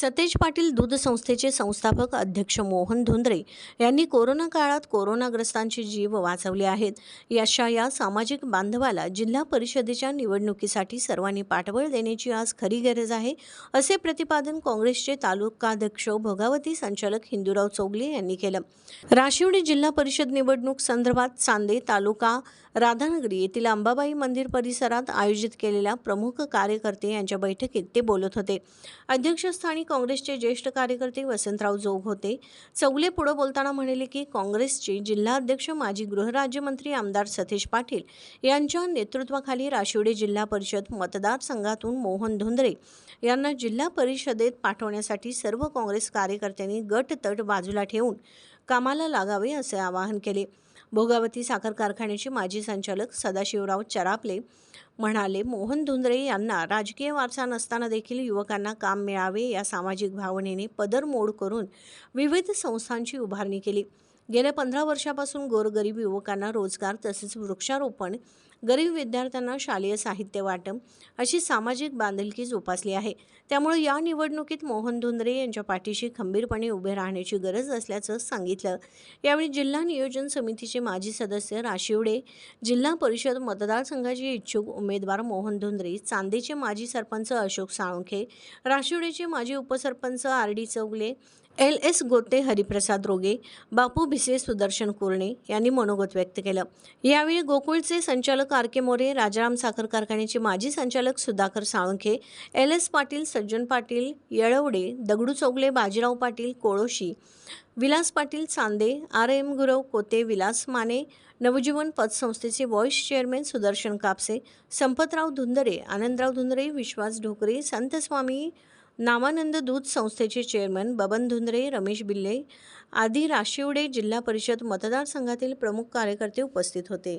सतेज पाटील दूध संस्थेचे संस्थापक अध्यक्ष मोहन धुंद्रे यांनी कोरोना काळात कोरोनाग्रस्तांचे जीव वाचवले आहेत. याशा या सामाजिक बांधवाला जिल्हा परिषदेच्या निवडणुकीसाठी सर्वांनी पाठबळ देण्याची आज खरी गरज आहे असे प्रतिपादन काँग्रेसचे तालुकाध्यक्ष भोगावती संचालक हिंदूराव चौगले यांनी केलं. राशिवडी जिल्हा परिषद निवडणूक संदर्भात चांदे तालुका राधानगरी येथील अंबाबाई मंदिर परिसरात आयोजित केलेल्या प्रमुख कार्यकर्ते यांच्या बैठकीत ते बोलत होते. अध्यक्षस्थानी काँग्रेसचे ज्येष्ठ कार्यकर्ते वसंतराव जोग होते. चौगले पुढे बोलताना म्हणाले की काँग्रेसचे जिल्हाध्यक्ष माजी गृहराज्यमंत्री आमदार सतीश पाटील यांच्या नेतृत्वाखाली राशिवडे जिल्हा परिषद मतदारसंघातून मोहन धुंद्रे यांना जिल्हा परिषदेत पाठवण्यासाठी सर्व काँग्रेस कार्यकर्त्यांनी गट तट बाजूला ठेवून कामाला लागावे असे आवाहन केले. भोगावती साखर कारखान्याचे माजी संचालक सदाशिवराव चरापले म्हणाले मोहन धुंद्रे यांना राजकीय वारसा नसताना देखील युवकांना काम मिळावे या सामाजिक भावनेने पदर मोड करून विविध संस्थांची उभारणी केली. गेल्या पंधरा वर्षापासून गोरगरीब युवकांना रोजगार तसेच वृक्षारोपण गरीब विद्यार्थ्यांना शालेय साहित्य वाटप अशी सामाजिक बांधिलकी जोपासली आहे. त्यामुळे या निवडणुकीत मोहन धुंद्रे यांच्या पाठीशी खंबीरपणे उभे राहण्याची गरज असल्याचं सांगितलं. यावेळी जिल्हा नियोजन समितीचे माजी सदस्य राशिवडे जिल्हा परिषद मतदारसंघाचे इच्छुक उमेदवार मोहन धुंद्रे चांदेचे माजी सरपंच अशोक साळुंखे राशिवडेचे माजी उपसरपंच R D Chougule L S Gote Hariprasad Roge बापू भिसे सुदर्शन कुर्णे यांनी मनोगत व्यक्त केलं. यावेळी गोकुळचे संचालक कारके मोरे राजाराम साखर कारखान्याचे माजी संचालक Sudhakar Salunkhe L S Patil Sajjan Patil Yelavade Dagdu Chougule Bajirao Patil Koloshi Vilas Patil Chande R M Gurav Kote Vilas Mane Navjeevan पतसंस्थेचे vice chairman Sudarshan Kapse Sampatrao धुंदरे Anandrao धुंदरे Vishwas Dhokare संतस्वामी Namanand दूध संस्थेचे चेअरमन बबन धुंदरे रमेश बिल्ले आदी राशिवडे जिल्हा परिषद मतदारसंघातील प्रमुख कार्यकर्ते उपस्थित होते.